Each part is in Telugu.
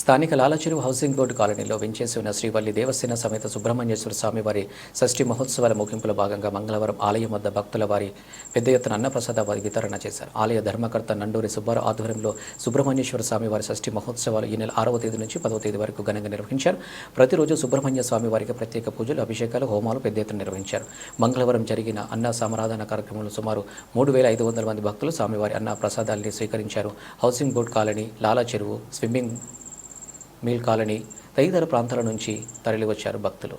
స్థానిక లాలచెరు హౌసింగ్ బోర్డు కాలనీలో వెంచేసి ఉన్న శ్రీవల్లి దేవసేన సమేత సుబ్రహ్మణ్యేశ్వర స్వామి వారి షష్ఠి మహోత్సవాల ముగింపులో భాగంగా మంగళవారం ఆలయం వద్ద భక్తుల వారి పెద్ద ఎత్తున అన్నప్రసాద వారి వితరణ చేశారు. ఆలయ ధర్మకర్త నండూరి సుబ్బారావు ఆధ్వర్యంలో సుబ్రహ్మణ్యేశ్వర స్వామి వారి షష్ఠి మహోత్సవాలు ఈ నెల ఆరవ తేదీ నుంచి పదవ తేదీ వరకు ఘనంగా నిర్వహించారు. ప్రతిరోజు సుబ్రహ్మణ్య స్వామి వారికి ప్రత్యేక పూజలు అభిషేకాలు హోమాలు పెద్ద ఎత్తున నిర్వహించారు. మంగళవారం జరిగిన అన్న సమారాధన కార్యక్రమంలో సుమారు మూడు వేల ఐదు వందల మంది భక్తులు స్వామివారి అన్న ప్రసాదాల్ని స్వీకరించారు. హౌసింగ్ బోర్డు కాలనీ లాలా చెరువు స్విమ్మింగ్ మిల్ కాలనీ తదితర ప్రాంతాల నుంచి తరలివచ్చారు భక్తులు.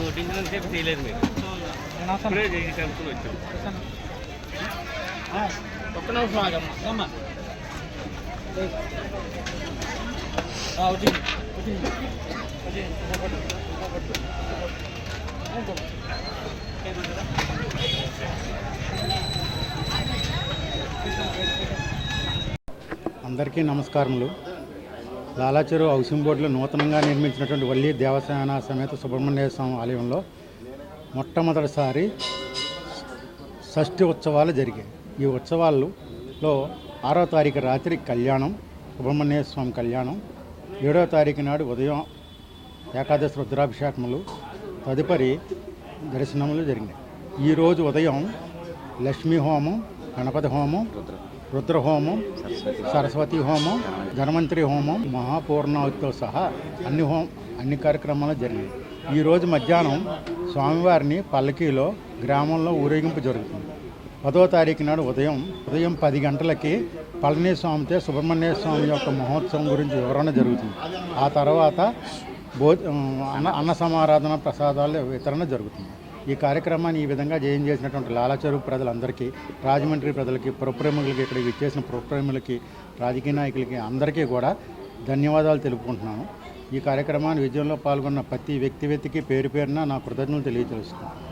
ఓటింగ్ సేపు చేయలేదు మీరు ఇప్పుడే చేసి ఒక్క నిమిషం ఆగమ్మా అందరికీ నమస్కారములు. లాలాచెరువు హౌసింగ్ బోర్డులో నూతనంగా నిర్మించినటువంటి వల్లి దేవసేన సమేత సుబ్రహ్మణ్య స్వామి ఆలయంలో మొట్టమొదటిసారి షష్ఠి ఉత్సవాలు జరిగాయి. ఈ ఉత్సవాల్లో ఆరో తారీఖు రాత్రి కళ్యాణం సుబ్రహ్మణ్య స్వామి కళ్యాణం ఏడో తారీఖు నాడు ఉదయం ఏకాదశి రుద్రాభిషేకములు తదుపరి దర్శనములు జరిగినాయి. ఈరోజు ఉదయం లక్ష్మీ హోమం గణపతి హోమం రుద్రహోమం సరస్వతి హోమం ధన్వంతరి హోమం మహాపూర్ణవతితో సహా అన్ని హోం అన్ని కార్యక్రమాలు జరిగాయి. ఈరోజు మధ్యాహ్నం స్వామివారిని పల్లకీలో గ్రామంలో ఊరేగింపు జరుగుతుంది. పదో తారీఖు నాడు ఉదయం ఉదయం పది గంటలకి పళనిస్వామితో సుబ్రహ్మణ్య స్వామి యొక్క మహోత్సవం గురించి వివరణ జరుగుతుంది. ఆ తర్వాత భో అన్న అన్న సమారాధన ప్రసాదాలు వితరణ జరుగుతుంది. ఈ కార్యక్రమాన్ని ఈ విధంగా జయం చేసినటువంటి లాలాచెరువు ప్రజలందరికీ రాజమండ్రి ప్రజలకి పురప్రేమికులకి ఇక్కడ ఇచ్చేసిన పురప్రేములకి రాజకీయ నాయకులకి అందరికీ కూడా ధన్యవాదాలు తెలుపుకుంటున్నాను. ఈ కార్యక్రమాన్ని విజయంలో పాల్గొన్న ప్రతి వ్యక్తి వ్యక్తికి పేరు పేరున నా కృతజ్ఞతలు తెలియజేస్తున్నాను.